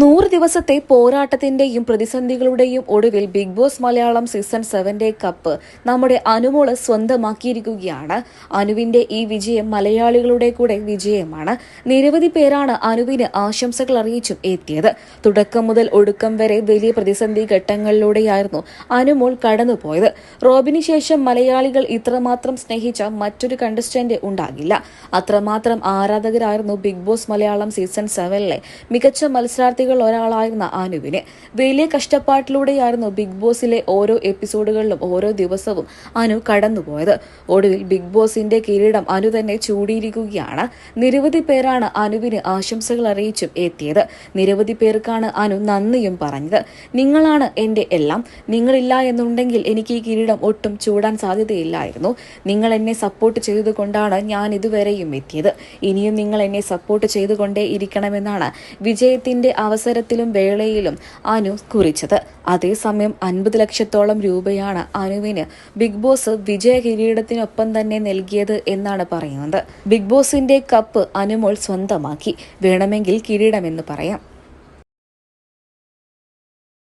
നൂറ് ദിവസത്തെ പോരാട്ടത്തിന്റെയും പ്രതിസന്ധികളുടെയും ഒടുവിൽ ബിഗ് ബോസ് മലയാളം സീസൺ സെവന്റെ കപ്പ് നമ്മുടെ അനുമോൾ സ്വന്തമാക്കിയിരിക്കുകയാണ്. അനുവിന്റെ ഈ വിജയം മലയാളികളുടെ കൂടെ വിജയമാണ്. നിരവധി പേരാണ് അനുവിന് ആശംസകൾ അറിയിച്ചും എത്തിയത്. തുടക്കം മുതൽ ഒടുക്കം വരെ വലിയ പ്രതിസന്ധി ഘട്ടങ്ങളിലൂടെയായിരുന്നു അനുമോൾ കടന്നുപോയത്. റോബിന് ശേഷം മലയാളികൾ ഇത്രമാത്രം സ്നേഹിച്ച മറ്റൊരു കണ്ടസ്റ്റന്റ് ഉണ്ടാകില്ല. അത്രമാത്രം ആരാധകരായിരുന്നു ബിഗ് ബോസ് മലയാളം സീസൺ സെവനിലെ മികച്ച മത്സരാർത്ഥികൾ ഒരാളായിരുന്ന അനുവിന് വലിയ കഷ്ടപ്പാട്ടിലൂടെയായിരുന്നു ബിഗ് ബോസിലെ ഓരോ എപ്പിസോഡുകളിലും ഓരോ ദിവസവും അനു കടന്നുപോയത്. ഒടുവിൽ ബിഗ് ബോസിന്റെ കിരീടം അനു തന്നെ ചൂടിയിരിക്കുകയാണ്. നിരവധി പേരാണ് അനുവിന് ആശംസകൾ അറിയിച്ചും എത്തിയത്. നിരവധി പേർക്കാണ് അനു നന്ദിയും പറഞ്ഞത്. നിങ്ങളാണ് എന്റെ എല്ലാം. നിങ്ങളില്ല എന്നുണ്ടെങ്കിൽ എനിക്ക് ഈ കിരീടം ഒട്ടും ചൂടാൻ സാധ്യതയില്ലായിരുന്നു. നിങ്ങൾ എന്നെ സപ്പോർട്ട് ചെയ്തുകൊണ്ടാണ് ഞാൻ ഇതുവരെയും എത്തിയത്. ഇനിയും നിങ്ങൾ എന്നെ സപ്പോർട്ട് ചെയ്തുകൊണ്ടേ ഇരിക്കണമെന്നാണ് വിജയത്തിന്റെ അവസരത്തിലും വേളയിലും അനു കുറിച്ചത്. അതേസമയം അൻപത് ലക്ഷത്തോളം രൂപയാണ് അനുവിന് ബിഗ് ബോസ് വിജയ കിരീടത്തിനൊപ്പം തന്നെ നൽകിയത് എന്നാണ് പറയുന്നത്. ബിഗ് ബോസിന്റെ കപ്പ് അനുമോൾ സ്വന്തമാക്കി. വേണമെങ്കിൽ കിരീടമെന്ന് പറയാം.